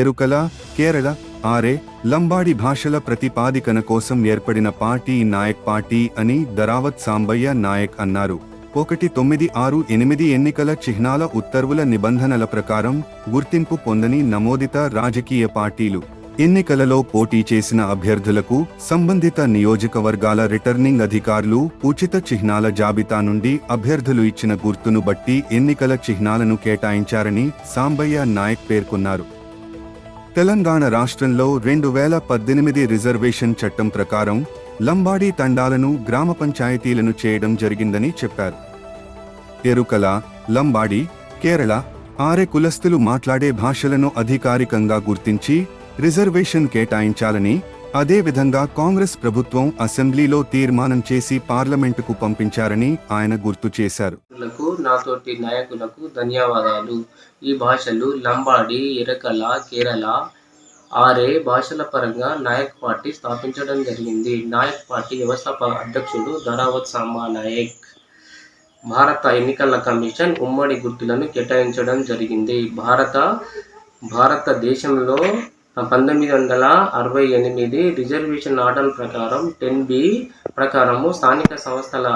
ఎరుకల కేరళ ఆరే లంబాడి భాషల ప్రతిపాదికన కోసం ఏర్పడిన పార్టీ నాయక్ పార్టీ అని దరావత్ సాంబయ్య నాయక్ అన్నారు. ఒకటి తొమ్మిది ఆరు ఎనిమిది ఎన్నికల చిహ్నాల ఉత్తర్వుల నిబంధనల ప్రకారం గుర్తింపు పొందని నమోదిత రాజకీయ పార్టీలు. ఎన్నికలలో పోటీ చేసిన అభ్యర్థులకు సంబంధిత నియోజకవర్గాల రిటర్నింగ్ అధికారులు ఉచిత చిహ్నాల జాబితా నుండి అభ్యర్థులు ఇచ్చిన గుర్తును బట్టి ఎన్నికల చిహ్నాలను కేటాయించారని సాంబయ్య నాయక్ పేర్కొన్నారు. తెలంగాణ రాష్ట్రంలో రెండు వేల పద్దెనిమిది రిజర్వేషన్ చట్టం ప్రకారం లంబాడీ తండాలను గ్రామ పంచాయతీలను చేయడం జరిగిందని చెప్పారు. ఎరుకల లంబాడి కేరళ ఆరె కులస్తులు మాట్లాడే భాషలను అధికారికంగా గుర్తించి రిజర్వేషన్ కేటాయించాలని అదేవిధంగా కాంగ్రెస్ ప్రభుత్వం అసెంబ్లీలో తీర్మానం చేసి పార్లమెంటుకు పంపించారని ఆయన గుర్తు చేశారు. నాతోటి నాయకులకు ధన్యవాదాలు. ఈ భాషలు లంబాడి ఎరకల కేరళ ఆరే భాషల పరంగా నాయక్ పార్టీ స్థాపించడం జరిగింది. నాయక్ పార్టీ వ్యవస్థాపక అధ్యక్షుడు ధరావత్ సాంబా నాయక్. భారత ఎన్నికల కమిషన్ ఉమ్మడి గుర్తులను కేటాయించడం జరిగింది. భారత భారతదేశంలో పంతొమ్మిది వందల అరవై ఎనిమిది రిజర్వేషన్ ఆర్డర్ ప్రకారం టెన్ బి ప్రకారము స్థానిక సంస్థల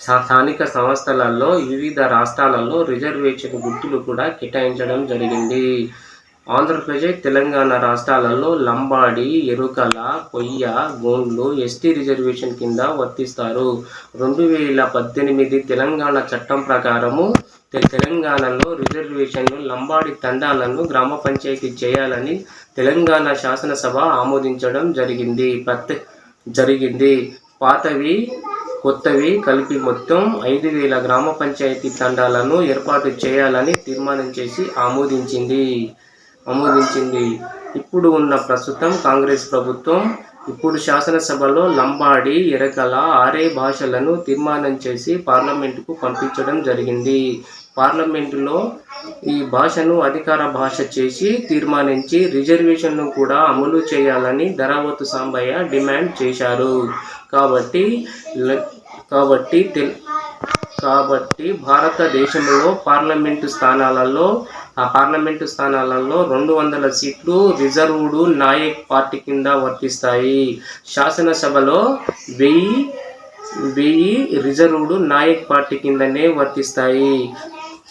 స్థానిక సంస్థలలో వివిధ రాష్ట్రాలలో రిజర్వేషన్ గుర్తులు కూడా కేటాయించడం జరిగింది. ఆంధ్రప్రదేశ్ తెలంగాణ రాష్ట్రాలలో లంబాడి ఎరుకల కొయ్య గోండ్లు ఎస్టీ రిజర్వేషన్ కింద వర్తిస్తారు. రెండు వేల పద్దెనిమిది తెలంగాణ చట్టం ప్రకారము తెలంగాణలో రిజర్వేషన్లు లంబాడి తండాలను గ్రామ పంచాయతీ చేయాలని తెలంగాణ శాసనసభ ఆమోదించడం జరిగింది. పత్ జరిగింది. పాతవి కొత్తవి కలిపి మొత్తం ఐదు వేల గ్రామ పంచాయతీ తండాలను ఏర్పాటు చేయాలని తీర్మానం చేసి ఆమోదించింది. ఆమోదించింది. ఇప్పుడు ఉన్న ప్రస్తుతం కాంగ్రెస్ ప్రభుత్వం ఇప్పుడు శాసనసభలో లంబాడి ఎరకల ఆరే భాషలను తీర్మానం చేసి పార్లమెంటుకు పంపించడం జరిగింది. పార్లమెంటులో ఈ భాషను అధికార భాష చేసి తీర్మానించి రిజర్వేషన్ను కూడా అమలు చేయాలని ధరావతు సాంబయ్య డిమాండ్ చేశారు. కాబట్టి ల- కాబట్టి కాబట్టి భారతదేశంలో పార్లమెంటు స్థానాలలో ఆ పార్లమెంటు స్థానాలలో రెండు వందల సీట్లు రిజర్వ్డ్ నాయక్ పార్టీ కింద వర్తిస్తాయి. శాసనసభలో వెయ్యి వెయ్యి రిజర్వ్డ్ నాయక్ పార్టీ కిందనే వర్తిస్తాయి.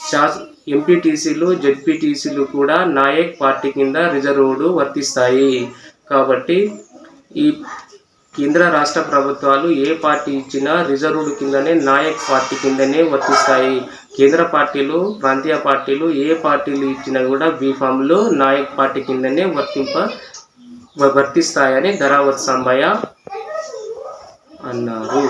శాస ఎంపీటీసీలు జెడ్పీటీసీలు కూడా నాయక్ పార్టీ కింద రిజర్వ్డ్ వర్తిస్తాయి. కాబట్టి ఈ కేంద్ర రాష్ట్ర ప్రభుత్వాలు ఏ పార్టీ ఇచ్చినా రిజర్వ్డ్ కిందనే నాయక్ పార్టీ కిందనే వర్తిస్తాయి. కేంద్ర పార్టీలు ప్రాంతీయ పార్టీలు ఏ పార్టీలు ఇచ్చినా కూడా బీఫామ్లు నాయక్ పార్టీ కిందనే వర్తింప వర్తిస్తాయని ధరావత్ సాంబయ్య అన్నారు.